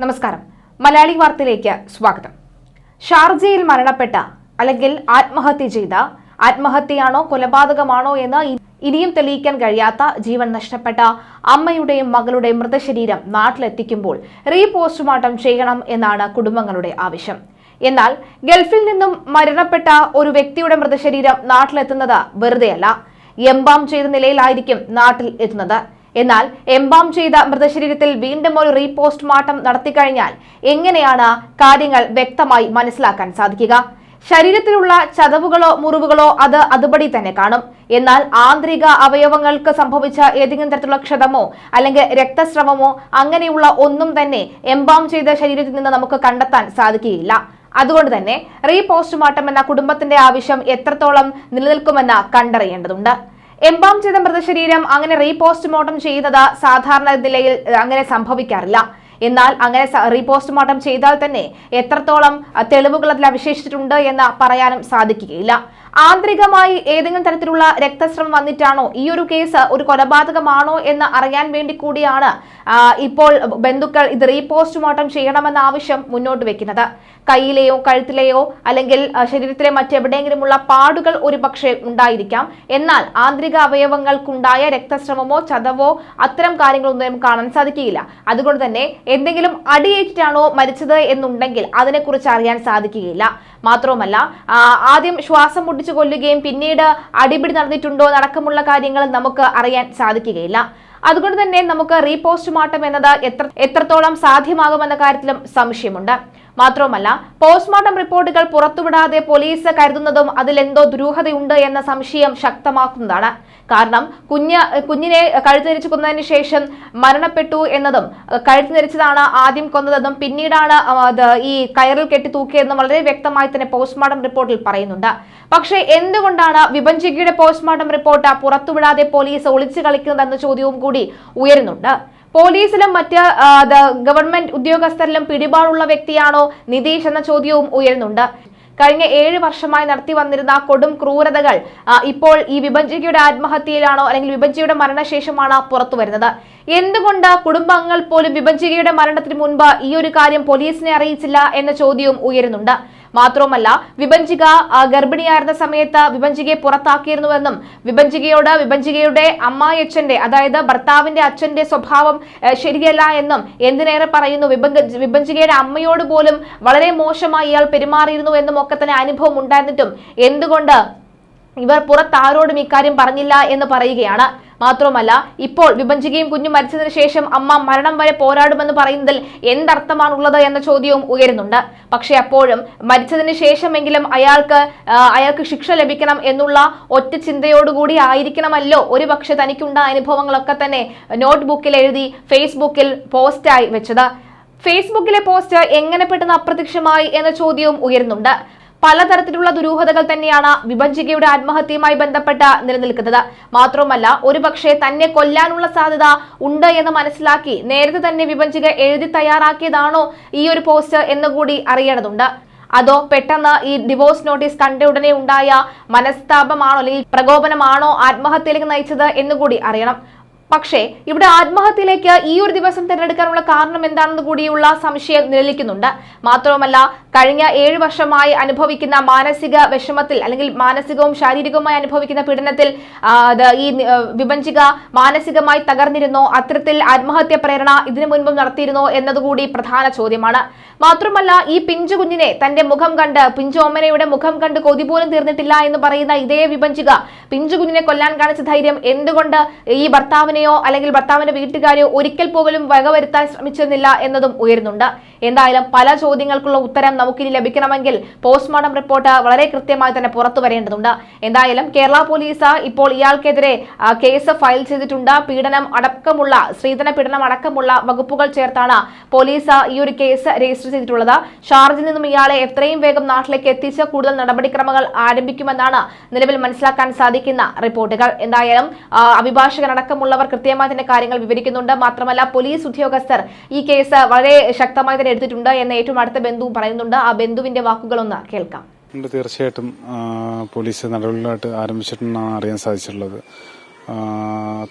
നമസ്കാരം. മലയാളി വാർത്തയിലേക്ക് സ്വാഗതം. ഷാർജയിൽ മരണപ്പെട്ട അല്ലെങ്കിൽ ആത്മഹത്യ ചെയ്ത ആത്മഹത്യയാണോ കൊലപാതകമാണോ എന്ന് ഇനിയും തെളിയിക്കാൻ കഴിയാത്ത ജീവൻ നഷ്ടപ്പെട്ട അമ്മയുടെയും മകളുടെയും മൃതശരീരം നാട്ടിലെത്തിക്കുമ്പോൾ റീപോസ്റ്റ്മോർട്ടം ചെയ്യണം എന്നാണ് കുടുംബങ്ങളുടെ ആവശ്യം. എന്നാൽ ഗൾഫിൽ നിന്നും മരണപ്പെട്ട ഒരു വ്യക്തിയുടെ മൃതശരീരം നാട്ടിലെത്തുന്നത് വെറുതെയല്ല. എംബാം ചെയ്ത നിലയിലായിരിക്കും നാട്ടിൽ എത്തുന്നത്. എന്നാൽ എംബാം ചെയ്ത മൃതശരീരത്തിൽ വീണ്ടും ഒരു റീപോസ്റ്റ്മോർട്ടം നടത്തിക്കഴിഞ്ഞാൽ എങ്ങനെയാണ് കാര്യങ്ങൾ വ്യക്തമായി മനസ്സിലാക്കാൻ സാധിക്കുക? ശരീരത്തിലുള്ള ചതവുകളോ മുറിവുകളോ അത് അതുപടി തന്നെ കാണും. എന്നാൽ ആന്തരിക അവയവങ്ങൾക്ക് സംഭവിച്ച ഏതെങ്കിലും തരത്തിലുള്ള ക്ഷതമോ അല്ലെങ്കിൽ രക്തസ്രവമോ അങ്ങനെയുള്ള ഒന്നും തന്നെ എംബാം ചെയ്ത ശരീരത്തിൽ നിന്ന് നമുക്ക് കണ്ടെത്താൻ സാധിക്കുകയില്ല. അതുകൊണ്ട് തന്നെ റീപോസ്റ്റ്മോർട്ടം എന്ന കുടുംബത്തിന്റെ ആവശ്യം എത്രത്തോളം നിലനിൽക്കുമെന്ന് കണ്ടറിയേണ്ടതുണ്ട്. എംബാം ചെയ്ത മൃതശരീരം അങ്ങനെ റീപോസ്റ്റ്മോർട്ടം ചെയ്യുന്നത് സാധാരണ നിലയിൽ അങ്ങനെ സംഭവിക്കാറില്ല. എന്നാൽ അങ്ങനെ റീപോസ്റ്റ്മോർട്ടം ചെയ്താൽ തന്നെ എത്രത്തോളം തെളിവുകൾ അതിൽ അവശേഷിച്ചിട്ടുണ്ട് എന്ന് പറയാനും സാധിക്കുകയില്ല. ആന്തരികമായി ഏതെങ്കിലും തരത്തിലുള്ള രക്തസ്രവം വന്നിട്ടാണോ ഈ ഒരു കേസ് ഒരു കൊലപാതകമാണോ എന്ന് അറിയാൻ വേണ്ടി കൂടിയാണ് ഇപ്പോൾ ബന്ധുക്കൾ ഇത് റീപോസ്റ്റ്മോർട്ടം ചെയ്യണമെന്ന ആവശ്യം മുന്നോട്ട് വെക്കുന്നത്. കയ്യിലെയോ കഴുത്തിലെയോ അല്ലെങ്കിൽ ശരീരത്തിലെ മറ്റെവിടെയെങ്കിലുമുള്ള പാടുകൾ ഒരു പക്ഷേ ഉണ്ടായിരിക്കാം. എന്നാൽ ആന്തരിക അവയവങ്ങൾക്കുണ്ടായ രക്തസ്രവമോ ചതവോ അത്തരം കാര്യങ്ങളൊന്നും കാണാൻ സാധിക്കുകയില്ല. അതുകൊണ്ട് തന്നെ എന്തെങ്കിലും അടിയേറ്റിട്ടാണോ മരിച്ചത് എന്നുണ്ടെങ്കിൽ അതിനെക്കുറിച്ച് അറിയാൻ സാധിക്കുകയില്ല. മാത്രവുമല്ല ആദ്യം ശ്വാസം മുട്ടിച്ചു കൊല്ലുകയും പിന്നീട് അടിപിടി നടന്നിട്ടുണ്ടോ അടക്കമുള്ള കാര്യങ്ങൾ നമുക്ക് അറിയാൻ സാധിക്കുകയില്ല. അതുകൊണ്ട് തന്നെ നമുക്ക് റീപോസ്റ്റ്മോർട്ടം എന്നത് എത്ര എത്രത്തോളം സാധ്യമാകുമെന്ന കാര്യത്തിലും സംശയമുണ്ട്. മാത്രവുമല്ല പോസ്റ്റ്മോർട്ടം റിപ്പോർട്ടുകൾ പുറത്തുവിടാതെ പോലീസ് കരുതുന്നതും അതിലെന്തോ ദുരൂഹതയുണ്ട് എന്ന സംശയം ശക്തമാക്കുന്നതാണ്. കാരണം കുഞ്ഞ് കുഞ്ഞിനെ കഴുത്തിരിച്ചു കൊന്നതിന് ശേഷം മരണപ്പെട്ടു എന്നതും കഴുത്ത് ധരിച്ചതാണ് ആദ്യം കൊന്നതെന്നും പിന്നീടാണ് ഈ കയറിൽ കെട്ടി തൂക്കിയതെന്നും വളരെ വ്യക്തമായി തന്നെ പോസ്റ്റ്മോർട്ടം റിപ്പോർട്ടിൽ പറയുന്നുണ്ട്. പക്ഷേ എന്തുകൊണ്ടാണ് വിഭഞ്ചികയുടെ പോസ്റ്റ്മോർട്ടം റിപ്പോർട്ട് പുറത്തുവിടാതെ പോലീസ് ഒളിച്ചു കളിക്കുന്നതെന്ന ചോദ്യവും കൂടി ഉയരുന്നുണ്ട്. പോലീസിലും മറ്റ് ഗവൺമെന്റ് ഉദ്യോഗസ്ഥരിലും പിടിപാടുള്ള വ്യക്തിയാണോ നിതീഷ് എന്ന ചോദ്യവും ഉയരുന്നുണ്ട്. കഴിഞ്ഞ ഏഴ് വർഷമായി നടത്തി വന്നിരുന്ന കൊടും ക്രൂരതകൾ ഇപ്പോൾ ഈ വിഭജികയുടെ ആത്മഹത്യയിലാണോ അല്ലെങ്കിൽ വിഭജിയുടെ മരണശേഷമാണ് പുറത്തു വരുന്നത്? എന്തുകൊണ്ട് കുടുംബാംഗങ്ങൾ പോലും വിഭജികയുടെ മരണത്തിന് മുൻപ് ഈ ഒരു കാര്യം പോലീസിനെ അറിയിച്ചില്ല എന്ന ചോദ്യവും ഉയരുന്നുണ്ട്. മാത്രവുമല്ല ആ, ഗർഭിണിയായിരുന്ന സമയത്ത് വിഭജികയെ പുറത്താക്കിയിരുന്നുവെന്നും വിഭജികയോട് വിഭജികയുടെ അമ്മായച്ഛന്റെ അതായത് ഭർത്താവിന്റെ അച്ഛന്റെ സ്വഭാവം ശരിയല്ല എന്നും എന്തിനേറെ പറയുന്നു? വിഭഞ്ചികയുടെ അമ്മയോട് പോലും വളരെ മോശമായി ഇയാൾ പെരുമാറിയിരുന്നു എന്നും ഒക്കെ തന്നെ അനുഭവം ഉണ്ടായിരുന്നിട്ടും എന്തുകൊണ്ട് ഇവർ പുറത്താരോടും ഇക്കാര്യം പറഞ്ഞില്ല എന്ന് പറയുകയാണ്. മാത്രവുമല്ല ഇപ്പോൾ വിഭജിക്കുകയും കുഞ്ഞു മരിച്ചതിന് ശേഷം അമ്മ മരണം വരെ പോരാടുമെന്ന് പറയുന്നതിൽ എന്തർത്ഥമാണുള്ളത് എന്ന ചോദ്യവും ഉയരുന്നുണ്ട്. പക്ഷെ അപ്പോഴും മരിച്ചതിന് ശേഷമെങ്കിലും അയാൾക്ക് അയാൾക്ക് ശിക്ഷ ലഭിക്കണം എന്നുള്ള ഒറ്റ ചിന്തയോടുകൂടി ആയിരിക്കണമല്ലോ. ഒരു പക്ഷെ തനിക്കുണ്ടായ അനുഭവങ്ങളൊക്കെ തന്നെ നോട്ട്ബുക്കിൽ എഴുതി ഫേസ്ബുക്കിൽ പോസ്റ്റായി വെച്ചത്. ഫേസ്ബുക്കിലെ പോസ്റ്റ് എങ്ങനെ പെട്ടെന്ന് അപ്രത്യക്ഷമായി എന്ന ചോദ്യവും ഉയരുന്നുണ്ട്. പലതരത്തിലുള്ള ദുരൂഹതകൾ തന്നെയാണ് വിഭജികയുടെ ആത്മഹത്യയുമായി ബന്ധപ്പെട്ട് നിലനിൽക്കുന്നത്. മാത്രവുമല്ല ഒരുപക്ഷെ തന്നെ കൊല്ലാനുള്ള സാധ്യത ഉണ്ട് എന്ന് മനസ്സിലാക്കി നേരത്തെ തന്നെ വിഭജിക എഴുതി തയ്യാറാക്കിയതാണോ ഈ ഒരു പോസ്റ്റ് എന്നുകൂടി അറിയേണ്ടതുണ്ട്. അതോ പെട്ടെന്ന് ഈ ഡിവോഴ്സ് നോട്ടീസ് കണ്ട ഉടനെ ഉണ്ടായ മനസ്താപമാണോ അല്ലെങ്കിൽ പ്രകോപനമാണോ ആത്മഹത്യയിലേക്ക് നയിച്ചത് എന്നുകൂടി അറിയണം. പക്ഷേ ഇവിടെ ആത്മഹത്യയിലേക്ക് ഈ ഒരു ദിവസം തിരഞ്ഞെടുക്കാനുള്ള കാരണം എന്താണെന്ന് കൂടിയുള്ള സംശയം നിലനിൽക്കുന്നുണ്ട്. മാത്രവുമല്ല കഴിഞ്ഞ ഏഴ് വർഷമായി അനുഭവിക്കുന്ന മാനസിക വിഷമത്തിൽ അല്ലെങ്കിൽ മാനസികവും ശാരീരികവുമായി അനുഭവിക്കുന്ന പീഡനത്തിൽ ഈ വിഭജിക മാനസികമായി തകർന്നിരുന്നോ അത്തരത്തിൽ ആത്മഹത്യ പ്രേരണ ഇതിനു മുൻപും നടത്തിയിരുന്നോ എന്നതുകൂടി പ്രധാന ചോദ്യമാണ്. മാത്രമല്ല ഈ പിഞ്ചു കുഞ്ഞിനെ തന്റെ മുഖം കണ്ട് പിഞ്ചോമനയുടെ മുഖം കണ്ട് കൊതി പോലും തീർന്നിട്ടില്ല എന്ന് പറയുന്ന ഇതേ വിഭജിക പിഞ്ചു കുഞ്ഞിനെ കൊല്ലാൻ കാണിച്ച ധൈര്യം എന്തുകൊണ്ട് ഈ ഭർത്താവിനെയോ അല്ലെങ്കിൽ ഭർത്താവിന്റെ വീട്ടുകാരെയോ ഒരിക്കൽ പോലും വകവരുത്താൻ ശ്രമിച്ചിരുന്നില്ല എന്നതും ഉയരുന്നുണ്ട്. എന്തായാലും പല ചോദ്യങ്ങൾക്കുള്ള ഉത്തരം നമുക്കിനി ലഭിക്കണമെങ്കിൽ പോസ്റ്റ്മോർട്ടം റിപ്പോർട്ട് വളരെ കൃത്യമായി തന്നെ പുറത്തു വരേണ്ടതുണ്ട്. എന്തായാലും കേരള പോലീസ് ഇപ്പോൾ ഇയാൾക്കെതിരെ കേസ് ഫയൽ ചെയ്തിട്ടുണ്ട്. പീഡനം അടക്കമുള്ള സ്ത്രീധന പീഡനം അടക്കമുള്ള വകുപ്പുകൾ ചേർത്താണ് പോലീസ് ഈ ഒരു കേസ് രജിസ്റ്റർ ചെയ്തിട്ടുള്ളത്. ഷാർജിൽ നിന്നും ഇയാളെ എത്രയും വേഗം നാട്ടിലേക്ക് എത്തിച്ച് കൂടുതൽ നടപടിക്രമങ്ങൾ ആരംഭിക്കുമെന്നാണ് നിലവിൽ മനസ്സിലാക്കാൻ സാധിക്കുന്ന റിപ്പോർട്ടുകൾ. എന്തായാലും അഭിഭാഷകൻ അടക്കമുള്ളവർ കൃത്യമായി തന്നെ കാര്യങ്ങൾ വിവരിക്കുന്നുണ്ട്. മാത്രമല്ല പോലീസ് ഉദ്യോഗസ്ഥർ ഈ കേസ് വളരെ ശക്തമായി തന്നെ എടുത്തിട്ടുണ്ട് എന്ന് ഏറ്റവും അടുത്ത ബന്ധുവും പറയുന്നുണ്ട്. ആ ബന്ധുവിന്റെ വാക്കുകളൊന്ന് കേൾക്കാം. ഉണ്ട് തീർച്ചയായിട്ടും പോലീസ് നടപടികളായിട്ട് ആരംഭിച്ചിട്ടുണ്ടെന്നാണ് അറിയാൻ സാധിച്ചിട്ടുള്ളത്.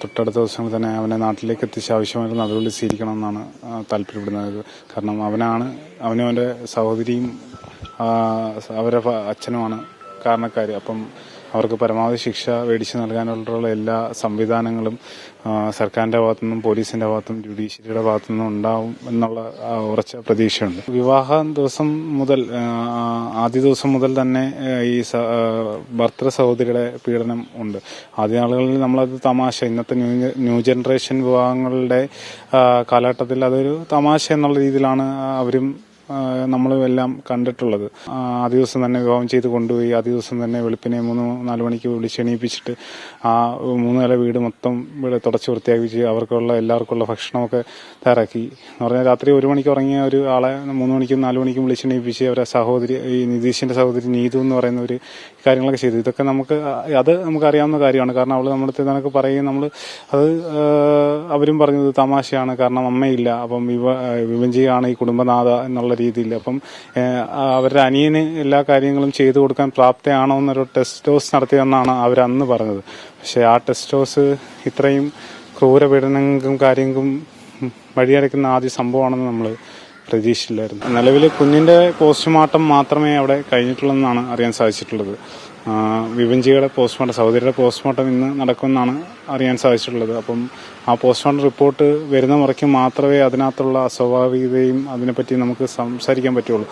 തൊട്ടടുത്ത ദിവസങ്ങളിൽ തന്നെ അവനെ നാട്ടിലേക്ക് എത്തിച്ച് ആവശ്യമായ നടപടി സ്വീകരിക്കണമെന്നാണ് താല്പര്യപ്പെടുന്നത്. കാരണം അവനാണ് അവനും അവന്റെ സഹോദരിയും അവരുടെ അച്ഛനുമാണ് കാരണക്കാർ അപ്പം അവർക്ക് പരമാവധി ശിക്ഷ മേടിച്ച് നൽകാനുള്ള എല്ലാ സംവിധാനങ്ങളും സർക്കാരിന്റെ ഭാഗത്തുനിന്നും പോലീസിന്റെ ഭാഗത്തും ജുഡീഷ്യറിയുടെ ഭാഗത്തുനിന്നും ഉണ്ടാവും എന്നുള്ള ഉറച്ച പ്രതീക്ഷയുണ്ട്. വിവാഹ ദിവസം മുതൽ ആദ്യ ദിവസം മുതൽ തന്നെ ഈ ഭർത്തൃ സഹോദരിയുടെ പീഡനം ഉണ്ട്. ആദ്യ നാളുകളിൽ നമ്മളത് തമാശ ഇന്നത്തെ ന്യൂ ജനറേഷൻ വിവാഹങ്ങളുടെ കാലഘട്ടത്തിൽ അതൊരു തമാശ എന്നുള്ള രീതിയിലാണ് അവരും ആ, നമ്മളും എല്ലാം കണ്ടിട്ടുള്ളത്. ആ, ആ ദിവസം തന്നെ വിവാഹം ചെയ്ത് കൊണ്ടുപോയി ആ ദിവസം തന്നെ വെളുപ്പിനെ മൂന്ന് നാല് മണിക്ക് വിളിച്ച് എണീപ്പിച്ചിട്ട് ആ മൂന്ന് നില വീട് മൊത്തം ഇവിടെ തുടച്ച് വൃത്തിയാക്കി അവർക്കുള്ള എല്ലാവർക്കുള്ള ഭക്ഷണമൊക്കെ തയ്യാറാക്കി. എന്ന് പറഞ്ഞാൽ രാത്രി ഒരു മണിക്ക് ഉറങ്ങിയ ഒരു ആളെ മൂന്ന് മണിക്കും നാല് മണിക്കും വിളിച്ച് എണീപ്പിച്ച് അവരെ സഹോദരി ഈ നിതീഷിന്റെ സഹോദരി നീതു എന്ന് പറയുന്ന ഒരു കാര്യങ്ങളൊക്കെ ചെയ്തു. ഇതൊക്കെ നമുക്ക് അത് നമുക്ക് അറിയാവുന്ന കാര്യമാണ്. കാരണം അവൾ നമ്മുടെ നിനക്ക് പറയും നമ്മൾ അത് അവരും പറഞ്ഞത് തമാശയാണ്. കാരണം അമ്മയില്ല. അപ്പം വിവ വിവഞ്ചിയാണ് ഈ കുടുംബനാഥ എന്നുള്ള രീതിയിൽ. അപ്പം അവരുടെ അനിയന് എല്ലാ കാര്യങ്ങളും ചെയ്തു കൊടുക്കാൻ പ്രാപ്തയാണോ എന്നൊരു ടെസ്റ്റ് ഡോസ് നടത്തിയെന്നാണ് അവർ അന്ന് പറഞ്ഞത്. പക്ഷെ ആ ടെസ്റ്റ് ഡോസ് ഇത്രയും ക്രൂരപീഡനങ്ങൾക്കും കാര്യങ്ങൾക്കും വഴിയടയ്ക്കുന്ന ആദ്യ സംഭവമാണെന്ന് നമ്മൾ പ്രതീക്ഷിച്ചില്ലായിരുന്നു. നിലവിൽ കുഞ്ഞിന്റെ പോസ്റ്റ്മോർട്ടം മാത്രമേ അവിടെ കഴിഞ്ഞിട്ടുള്ളൂ എന്നാണ് അറിയാൻ സാധിച്ചിട്ടുള്ളത്. വിവഞ്ചിയുടെ പോസ്റ്റ്മോർട്ടം സഹോദരിയുടെ പോസ്റ്റ്മോർട്ടം ഇന്ന് നടക്കുമെന്നാണ് അറിയാൻ സാധിച്ചിട്ടുള്ളത്. അപ്പം ആ പോസ്റ്റ്മോർട്ടം റിപ്പോർട്ട് വരുന്ന മുറയ്ക്ക് മാത്രമേ അതിനകത്തുള്ള അസ്വാഭാവികതയും അതിനെപ്പറ്റി നമുക്ക് സംസാരിക്കാൻ പറ്റുള്ളൂ.